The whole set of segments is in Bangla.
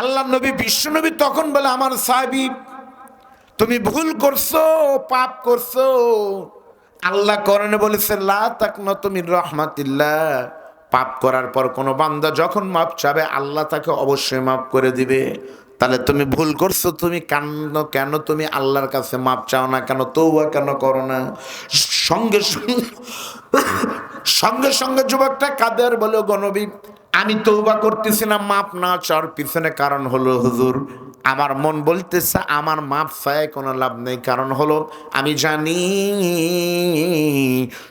আল্লাহ নবী, বিশ্ব নবী তখন বলে, আমার সাহাবি, তুমি ভুল করছ, পাপ করছ। আল্লাহ করণে বলেছে তুমি রহমাতিল্লাহ। পাপ করার পর কোনো বান্দা যখন মাপ চাবে, আল্লাহ তাকে অবশ্যই মাপ করে দিবে। তাহলে তুমি ভুল করছ, তুমি কান্ন কেন তুমি আল্লাহর কাছে মাপ চাও না? কেন তৌবা কেন করো না? সঙ্গে সঙ্গে সঙ্গে সঙ্গে যুবকটা কাদের বলে গণবী আমি তৌবা করতেছি না মাপ না চাওয়ার পিছনে কারণ হলো হুজুর আমার মন বলতেছে আমার মাপ চায় কোনো লাভ নেই। কারণ হলো আমি জানি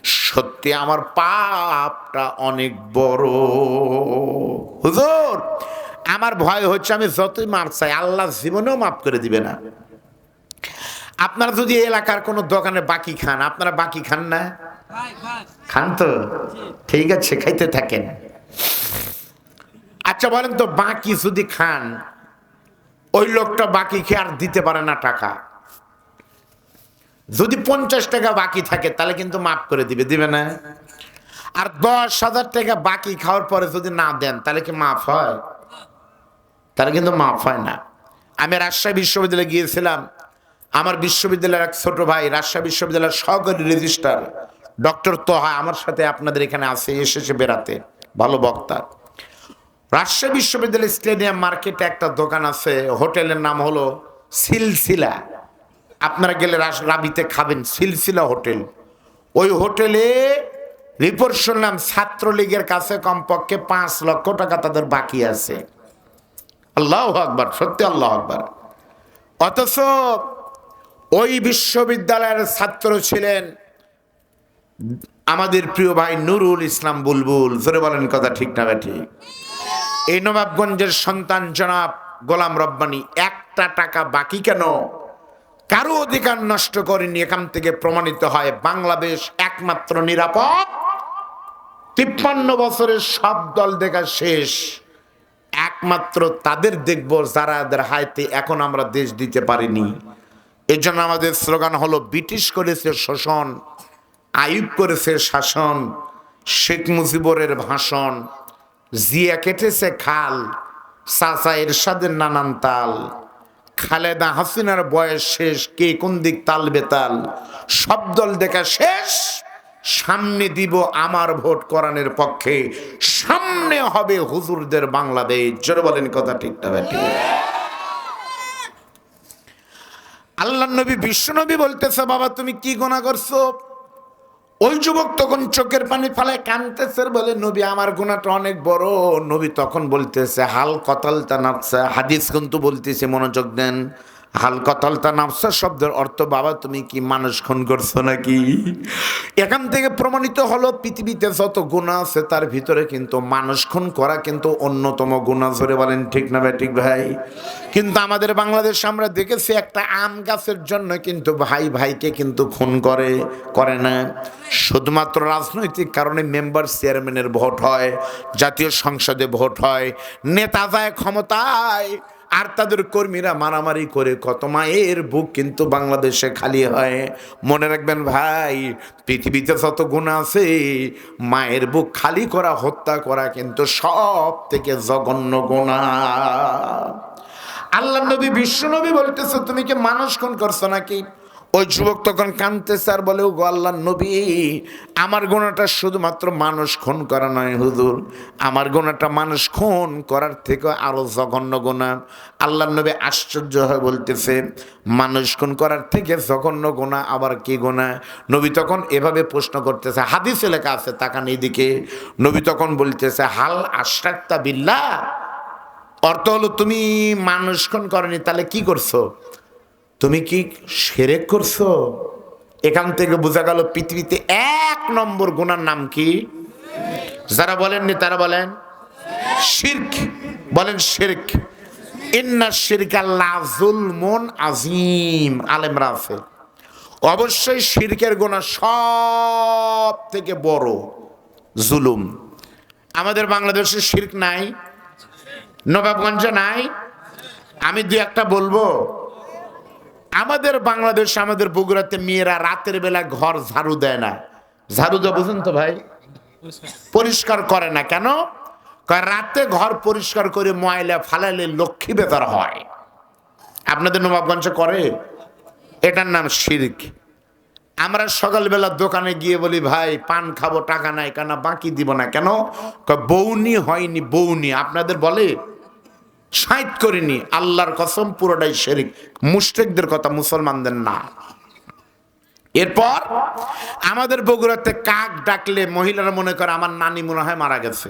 সত্যি আমার পাপটা অনেক বড়। হুজুর আমার ভয় হচ্ছে আমি যতই মাপ চাই আল্লাহ জীবনেও মাপ করে দিবে না। আপনারা যদি এলাকার কোনো দোকানে বাকি খান আপনারা বাকি খান না? খান তো? ঠিক আছে খাইতে থাকেন। আচ্ছা বলেন তো, বাকি যদি খান, ওই লোকটা বাকি খেয়ে আর দিতে পারে না টাকা। যদি পঞ্চাশ টাকা বাকি থাকে, তাহলে কিন্তু মাফ করে দিবে দিবে না। আর দশ হাজার টাকা বাকি খাওয়ার পরে যদি না দেন, তাহলে কি মাফ হয়? তাহলে কিন্তু মাফ হয় না। আমি রাজশাহী বিশ্ববিদ্যালয়ে গিয়েছিলাম। আমার বিশ্ববিদ্যালয়ের এক ছোট ভাই, রাজশাহী বিশ্ববিদ্যালয়ের সহকারী রেজিস্ট্রার, ডক্টর তোহা আমার সাথে আপনাদের এখানে আছে, এসেছে বেড়াতে, ভালো বক্তা। রাজশাহী বিশ্ববিদ্যালয় স্টেডিয়াম মার্কেটে একটা দোকান আছে, হোটেলের নাম হলো সিলসিলা। আপনারা গেলে রাবিতে খাবেন, সিলসিলা হোটেল। ওই হোটেলে রিপোর্ট শুনলাম, ছাত্রলীগের কাছে কমপক্ষে পাঁচ লক্ষ টাকা তাদের বাকি আছে। আল্লাহ আকবার, সত্যি আল্লাহ আকবার। অথচ ওই বিশ্ববিদ্যালয়ের ছাত্র ছিলেন আমাদের প্রিয় ভাই নুরুল ইসলাম বুলবুল। জোরে বলেন কথা ঠিক না ঠিক? এই নবাবগঞ্জের সন্তান জনাব গোলাম রব্বানি, একটা টাকা বাকি কেন? কারও অধিকার নষ্ট করেনি, এখান থেকে প্রমাণিত হয় বাংলাদেশ একমাত্র নিরাপদ। তিপ্পান্ন বছরের সব দল দেখা শেষ। একমাত্র তাদের দেখব যারা এদের হাইতে এখন আমরা দেশ দিতে পারিনি। এর জন্য আমাদের স্লোগান হলো, ব্রিটিশ করেছে শোষণ আয়ুব করেছে শাসন, শেখ মুজিবরের ভাষণ। জিয়া কেটেছে খাল, সাসা এরশাদের নানান তাল। খালেদা হাসিনার বয়স শেষ, কে কোন দিক তাল বেতাল? সব দল দেখা শেষ, সামনে দিব আমার ভোট করানের পক্ষে, সামনে হবে হুজুরদের বাংলাদেশ। জোরে বলেন কথা ঠিক না ব্যাটি। আল্লাহ নবী, বিশ্ব নবী বলতেছে, বাবা, তুমি কি গোনা করছ? ওই যুবক তখন চোখের পানি ফেলায় কানতেছে বলে, নবী, আমার গুণাটা অনেক বড়। নবী তখন বলতেছে, হাল কতালতা নাফসা। হাদিস কিন্তু বলতেছে, মনোযোগ দেন। হাল কতালতা নাফসা শব্দের অর্থ, বাবা, তুমি কি মানুষ খুন করছ নাকি? এখান থেকে প্রমাণিত হলো, পৃথিবীতে যত গুণা আছে, তার ভিতরে কিন্তু মানুষ খুন করা কিন্তু অন্যতম গুণা ধরে বলেন, ঠিক না ভাই, ঠিক ভাই? কিন্তু আমাদের বাংলাদেশে আমরা দেখেছি, একটা আম গাছের জন্য কিন্তু ভাই ভাইকে কিন্তু খুন করে করে না। শুধুমাত্র রাজনৈতিক কারণে মেম্বার চেয়ারম্যানের ভোট হয়, জাতীয় সংসদে ভোট হয়, নেতা যায় ক্ষমতায় আর তাদের কর্মীরা মারামারি করে কত মায়ের বুক কিন্তু বাংলাদেশে খালি হয়। মনে রাখবেন ভাই, পৃথিবীতে যত গুণ আছে, মায়ের বুক খালি করা, হত্যা করা কিন্তু সব থেকে জঘন্য গুণা। আল্লাহ নবী, বিশ্ব নবী বলতেছে, তুমি কি মানুষ খুন করছ নাকি? ওই যুবক তখন কানতেছে আর বলে গো আল্লাহ নবী, আমার গোনাটা শুধুমাত্র মানুষ খুন করা নয় হুজুর। আমার গোনাটা মানুষ খুন করার থেকে আরও জঘন্য গোনা আল্লাহ নবী আশ্চর্য হয়ে বলতেছে, মানুষ খুন করার থেকে জঘন্য গোনা আবার কি গোনা নবী তখন এভাবে প্রশ্ন করতেছে, হাদিসে লেখা আছে, তাকান এইদিকে। নবী তখন বলতেছে, হাল আশ্রাক্তা বিল্লা অর্থ হলো, তুমি মানুষ খুন করনি, তাহলে কি করছ? তুমি কি সেরেক করছ? এখান থেকে বোঝা গেল পৃথিবীতে এক নম্বর গুণার নাম কি? যারা বলেননি তারা বলেন শির্ক। বলেন শির্ক। ইন্না শিরকা লাজুল মন আজিম আলেমরা আছে। অবশ্যই শিরকের গোনা সব থেকে বড় জুলুম। আমাদের বাংলাদেশে শির্ক নাই, নবাবগঞ্জে নাই। আমি দু একটা বলব। আমাদের বাংলাদেশে, আমাদের বগুড়াতে মেয়েরা রাতের বেলা ঘর ঝাড়ু দেয় না। ঝাড়ু দেয় বুঝুন তো ভাই? পরিষ্কার করে না কেন? রাতে ঘর পরিষ্কার করে ময়লা ফালাইলে লক্ষ্মী বেতার হয়। আপনাদের নবাবগঞ্জে করে? এটার নাম শির্ক। আমরা সকালবেলা দোকানে গিয়ে বলি, ভাই, পান খাব, টাকা নাই কেন? বাকি দিব না কেন? বৌনি হয়নি, বৌনি। আপনাদের বলে? সাইত করিনি, আল্লাহর কসম পুরোটাই শেরিক। মুশরিকদের কথা মুসলমানদের না। এরপর আমাদের বগুড়াতে কাক ডাকলে মহিলারা মনে করে আমার নানি মনে হয় মারা গেছে।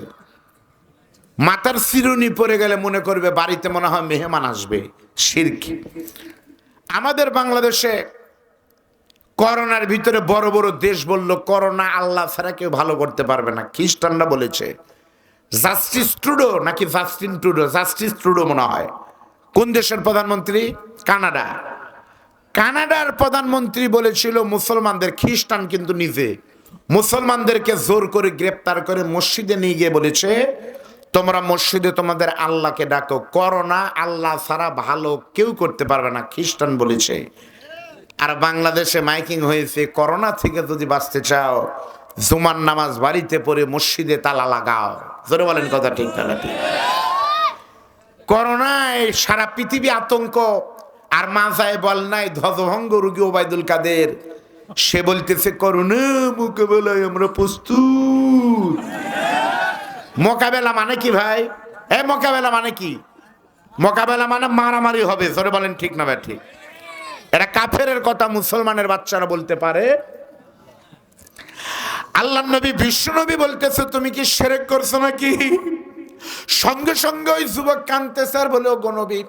মাথার চিরুনি পড়ে গেলে মনে করবে বাড়িতে মনে হয় মেহমান আসবে, শিরকি। আমাদের বাংলাদেশে করোনার ভিতরে বড় বড় দেশ বলল, করোনা আল্লাহ ছাড়া কেউ ভালো করতে পারবে না। খ্রিস্টানরা বলেছে জাস্টিস ট্রুডো নাকি জাস্টিন ট্রুডো? জাস্টিস ট্রুডো মনে হয়। কোন দেশের প্রধানমন্ত্রী? কানাডা। কানাডার প্রধানমন্ত্রী বলেছিল, মুসলমানদের খ্রিস্টান কিন্তু নিজে। মুসলমানদেরকে জোর করে গ্রেপ্তার করে মসজিদে নিয়ে গিয়ে বলেছে, তোমরা মসজিদে তোমাদের আল্লাহকে ডাকো। করোনা আল্লাহ ছাড়া ভালো কেউ করতে পারবে না, খ্রিস্টান বলেছে। আর বাংলাদেশে মাইকিং হয়েছে, করোনা থেকে যদি বাঁচতে চাও, জুমার নামাজ বাড়িতে পড়ে মসজিদে তালা লাগাও। জোরে বলেন কথা ঠিক না ঠিক করোনায় সারা পৃথিবী আতঙ্ক, আর মাথায় বল নাই, ধ্বজভঙ্গ রুগী ওবায়দুল কাদের। সে বলতেছে, করোনা মোকাবেলায় আমরা প্রস্তুত। মোকাবেলা মানে কি ভাই? এ, মোকাবেলা মানে কি? মোকাবেলা মানে মারামারি হবে, জোরে বলেন ঠিক না ভাই, ঠিক। এটা কাফেরের কথা মুসলমানের বাচ্চারা বলতে পারে আল্লাহ নবী, বিশ্ব নবী বলতেছে, তুমি কি সেরেক করছ নাকি? সঙ্গে সঙ্গে ওই যুবক কানতেছে আর বলে, ও গণবী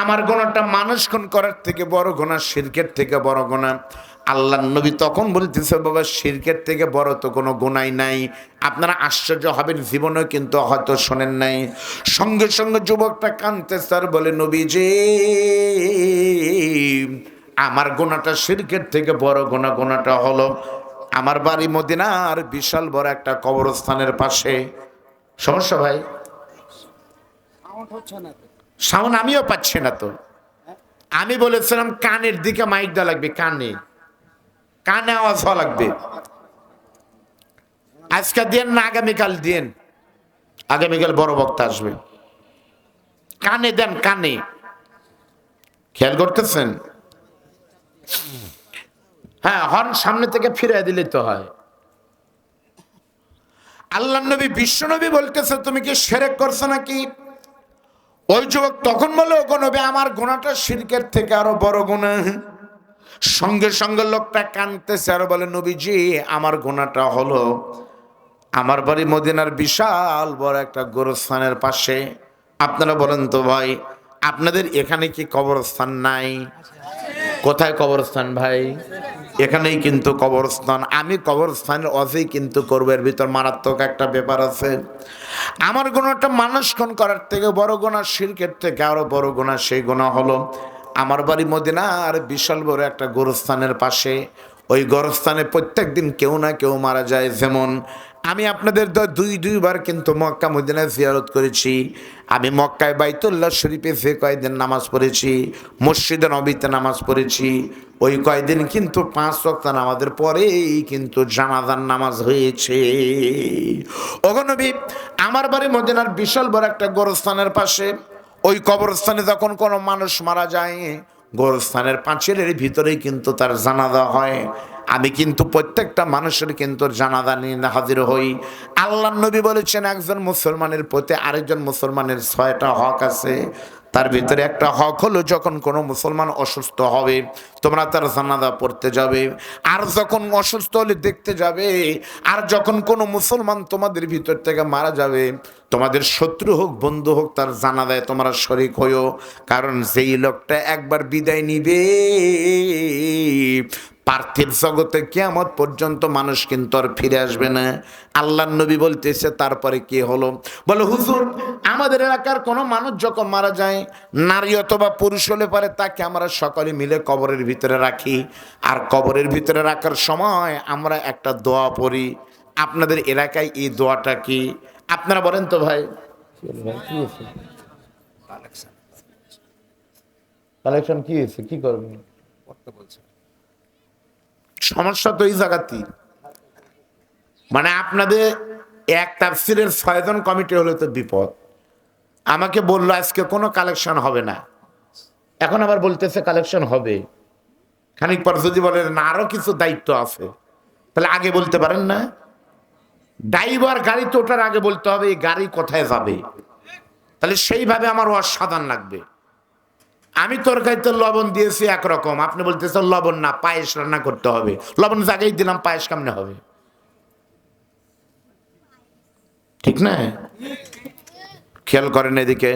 আমার গোনাটা মানুষ খুন করার থেকে বড় গোনা শিরকের থেকে বড় গোনা। আল্লাহ নবী তখন বলতেছে, বাবা শিরকের থেকে বড় তো কোনো গোনাই নাই। আপনারা আশ্চর্য হবেন, জীবনেও কিন্তু হয়তো শোনেন নাই। সঙ্গে সঙ্গে যুবকটা কানতেছে স্যার বলে নবী যে আমার গোনাটা শিরকের থেকে বড় গোনা, গোনাটা হলো আমার বাড়ি মদিনার বিশাল বড় একটা কবরস্থানের পাশে। সমস্যা ভাই? সাউন্ড আমিও পাচ্ছি না তো। আমি বলেছিলাম কানের দিকে মাইক দেওয়া লাগবে কানে। কানে আওয়াজ হওয়া লাগবে। আজকে দিন না আগামীকাল দিন আগামীকাল বড় বক্তা আসবে। কানে দেন কানে। খেয়াল করতেছেন? হ্যাঁ হর্ন সামনে থেকে ফিরে দিলে তো হয়। আল্লাহ নবী, বিশ্ব নবী বলতেছে, তুমি কি সেরেক করছ নাকি? ওই যুবক তখন বলে, ওগো নবী, আমার গোনাটা শিরকের থেকে আরও বড় গুণা সঙ্গে সঙ্গে লোকটা কানতেছে আর বলে, নবীজি, আমার গোনাটা হলো আমার বাড়ি মদিনার বিশাল বড় একটা গোরস্থানের পাশে। আপনারা বলেন তো ভাই, আপনাদের এখানে কি কবরস্থান নাই? কোথায় কবরস্থান ভাই? এখানেই কিন্তু কবরস্থান। আমি কবরস্থানের অজেই কিন্তু করব, এর ভিতর মারাত্মক একটা ব্যাপার আছে। আমার গোনাটা মানুষ খুন করার থেকে বড় গোনা শিরকের থেকে আরও বড় গোনা সেই গোনা হলো আমার বাড়ি আর বিশাল বড় একটা গোরস্থানের পাশে। ওই গোরস্থানে প্রত্যেক দিন কেউ না কেউ মারা যায়, যেমন আমি আপনাদের দুই, দুইবার কিন্তু মক্কা মদিনায় জিয়ারত করেছি। আমি মক্কায় বাইতুল্লাহ শরীফে যে কয়েকদিন নামাজ পড়েছি, মসজিদে নবীতে নামাজ পড়েছি, ওই কয়েকদিন কিন্তু পাঁচ ওয়াক্ত নামাজের পরেই কিন্তু জানাজার নামাজ হয়েছে। ওগনবী আমার বাড়ি মদিনার বিশাল বড় একটা গোরস্থানের পাশে। ওই কবরস্থানে যখন কোনো মানুষ মারা যায় গোরস্থানের পাঁচিলের ভিতরেই কিন্তু তার জানাজা হয়। আমি কিন্তু প্রত্যেকটা মানুষের কিন্তু জানাজা নিয়ে হাজির হই। আল্লাহ নবী বলেছেন, একজন মুসলমানের প্রতি আরেকজন মুসলমানের ছয়টা হক আছে। তার ভিতরে একটা হক হলো যখন কোনো মুসলমান অসুস্থ হবে, তোমরা তার জানাজা পড়তে যাবে। আর যখন অসুস্থ হলে দেখতে যাবে, আর যখন কোনো মুসলমান তোমাদের ভিতর থেকে মারা যাবে, তোমাদের শত্রু হোক, বন্ধু হোক, তার জানাজায় তোমরা শরিক হইও। কারণ যেই লোকটা একবার বিদায় নিবে পার্থিব জগতে কেয়ামত পর্যন্ত মানুষ কিন্তু আর ফিরে আসবে না। আল্লাহ নবী বলতেছে তারপরে কি হলো? বলে হুজুর আমাদের এলাকার কোনো মানুষ যখন মারা যায় নারী অথবা পুরুষ হলে পারে তাকে আমরা সকলে মিলে কবরের ভিতরে রাখি। আর কবরের ভিতরে রাখার সময় আমরা একটা দোয়া পড়ি। আপনাদের এলাকায় এই দোয়াটা কি? আপনারা বলেন তো ভাই। কালেকশন কি হয়েছে? কি করবেন? সমস্যা তো এই জায়গাতেই। মানে আপনাদের এক তাফসিরের ছয়জন কমিটি হলে তো বিপদ। আমাকে বলল, আজকে কোনো কালেকশন হবে না। এখন আবার বলতেছে, কালেকশন হবে। খানিক পর যদি বলে, না, আরও কিছু দায়িত্ব আছে। তাহলে আগে বলতে পারেন না? ড্রাইভার গাড়িতে ওঠার আগে বলতে হবে, এই গাড়ি কোথায় যাবে? তাহলে সেইভাবে আমার অসাধারণ লাগবে। আমি তরকারিতে লবণ দিয়েছি একরকম। আপনি বলতেছেন লবণ না, পায়েস রান্না করতে হবে। লবণ জায়গায় দিলাম, পায়েস কেমনে হবে? ঠিক না? খেয়াল করেন এদিকে।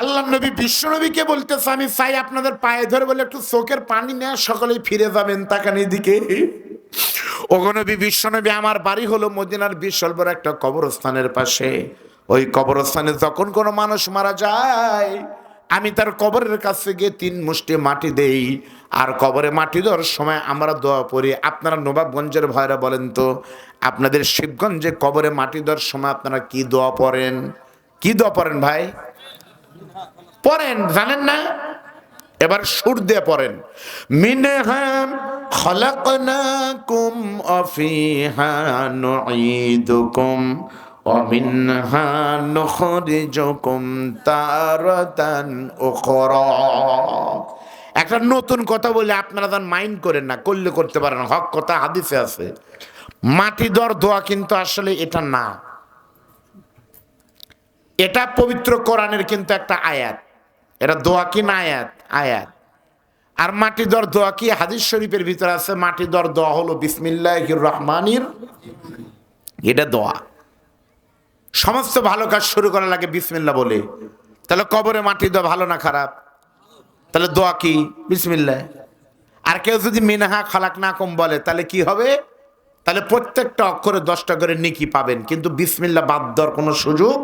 আল্লাহ নবী, বিশ্ব নবীকে বলতেছে, আমি চাই আপনাদের পায়ে ধরে বলে একটু চোখের পানি নেয়া সকলেই ফিরে যাবেন। তাকান এদিকে। ওগনবী বিশ্বনবী আমার বাড়ি হলো মদিনার বিশ্বল্পর একটা কবরস্থানের পাশে। ওই কবরস্থানে যখন কোনো মানুষ মারা যায় আমি তার কবরের কাছে গিয়ে তিন মুষ্টি মাটি দেই, আর কবরে মাটি দেওয়ার সময় আমরা দোয়া পড়ি আপনারা নবাবগঞ্জের ভয়রা বলেন তো, আপনাদের শিবগঞ্জে কবরে মাটি দেওয়ার সময় আপনারা কি দোয়া পড়েন? কি দোয়া পড়েন ভাই? পড়েন, জানেন না? এবার সুর দিয়ে পড়েন। মিনহা খলাকনাকুম অফিহা নুঈদুকুম ومنها نخرجكم تارة أخرى একটা নতুন কথা বলে আপনারা তার মাইন্ড করেন না করলে করতে পারেন হক কথা হাদিসে আছে মাটি দর দোয়া কিন্তু আসলে এটা না এটা পবিত্র কোরআনের কিন্তু একটা আয়াত এটা দোয়া কি না আয়াত আয়াত আর মাটি দর দোয়া কি হাদিস শরীফের ভিতরে আছে মাটি দর দোয়া হলো বিসমিল্লাহ রহমানির এটা দোয়া সমস্ত ভালো কাজ শুরু করা লাগে বিসমিল্লা বলে। তাহলে কবরে মাটি দেওয়া ভালো না খারাপ? তাহলে দোয়া কি? বিসমিল্লা আর কেউ যদি মিনাহা খালাক না কম বলে, তাহলে কি হবে? তাহলে প্রত্যেকটা অক্ষরে দশটা করে নিকি পাবেন, কিন্তু বিসমিল্লা বাদ দেওয়ার কোনো সুযোগ